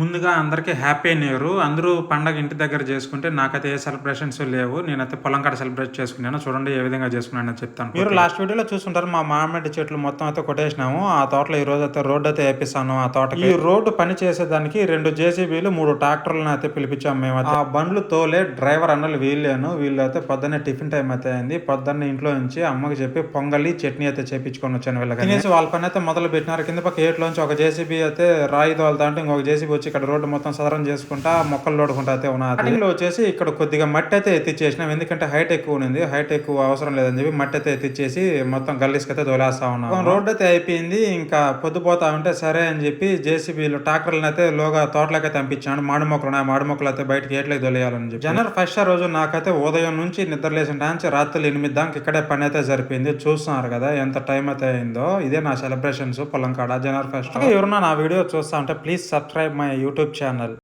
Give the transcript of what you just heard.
ముందుగా అందరికీ happy new year. అందరూ పండగ ఇంటి దగ్గర చేసుకుంటే నాకైతే ఏ సెలబ్రేషన్స్ లేవు. నేనైతే పొలం కాడ సెలబ్రేట్ చేసుకున్నాను. చూడండి ఏ విధంగా చేసుకున్నానో చెప్తాను మీరు లాస్ట్ వీడియోలో చూసుంటారు మా మామిడి చెట్లు మొత్తం అయితే కొట్టేసినాము. ఆ తోటలో ఈ రోజు అయితే రోడ్డు అయితే వేపిస్తాను ఆ తోట ఈ రోడ్డు పని చేసేదానికి రెండు జేసీబీలు మూడు ట్రాక్టర్లను అయితే పిలిపించాము మేము ఆ బండ్లు తోలే డ్రైవర్ అన్నలు వీళ్ళేను వీళ్ళు అయితే పొద్దున్నే టిఫిన్ టైం అయితే అయింది. పొద్దున్నే ఇంట్లో నుంచి అమ్మకి చెప్పి పొంగలి చట్నీ అయితే చేపించుకొని వచ్చాను వీళ్ళకి. వాళ్ళ పని అయితే మొదలు పెట్టినారు కింద పక్క ఏట్లోంచి ఒక జేసీబీ అయితే రాయి తోలుతా అంటే ఇంకొక జేసీబీ వచ్చి ఇక్కడ రోడ్డు మొత్తం సదరం చేసుకుంటా మొక్కలు లోడుకుంటా అయితే ఉన్నది వచ్చేసి ఇక్కడ కొద్దిగా మట్టి అయితే ఎత్తిచ్చేసినాం. ఎందుకంటే హైట్ ఎక్కువ ఉంది. హైట్ ఎక్కువ అవసరం లేదని చెప్పి మట్టి అయితే ఎత్తిచ్చేసి మొత్తం గల్లీస్కి అయితే తోలేస్తా ఉన్నాం. రోడ్డు అయితే అయిపోయింది. ఇంకా పొద్దుపోతా ఉంటే సరే అని చెప్పి జేసీబీలు ట్రాక్టర్లను అయితే లోగా తోటలోకి అయితే పంపించాను మాడి మొక్కలు ఉన్నాయి. మాడి మొక్కలు అయితే బయటకి ఏట్లకి తొలేయాలని చెప్పి. జనవరి ఫస్ట్ రోజు నాకైతే ఉదయం నుంచి నిద్ర లేచిన నుంచి రాత్రి ఎనిమిది దాకా ఇక్కడే పని అయితే సరిపోయింది చూస్తున్నారు కదా ఎంత టైం అయితే అయిందో. ఇదే నా సెలబ్రేషన్స్ పొలం కాడ జనవరి ఫస్ట్. ఎవరన్నా నా వీడియో చూస్తా ఉంటే please subscribe my YouTube channel.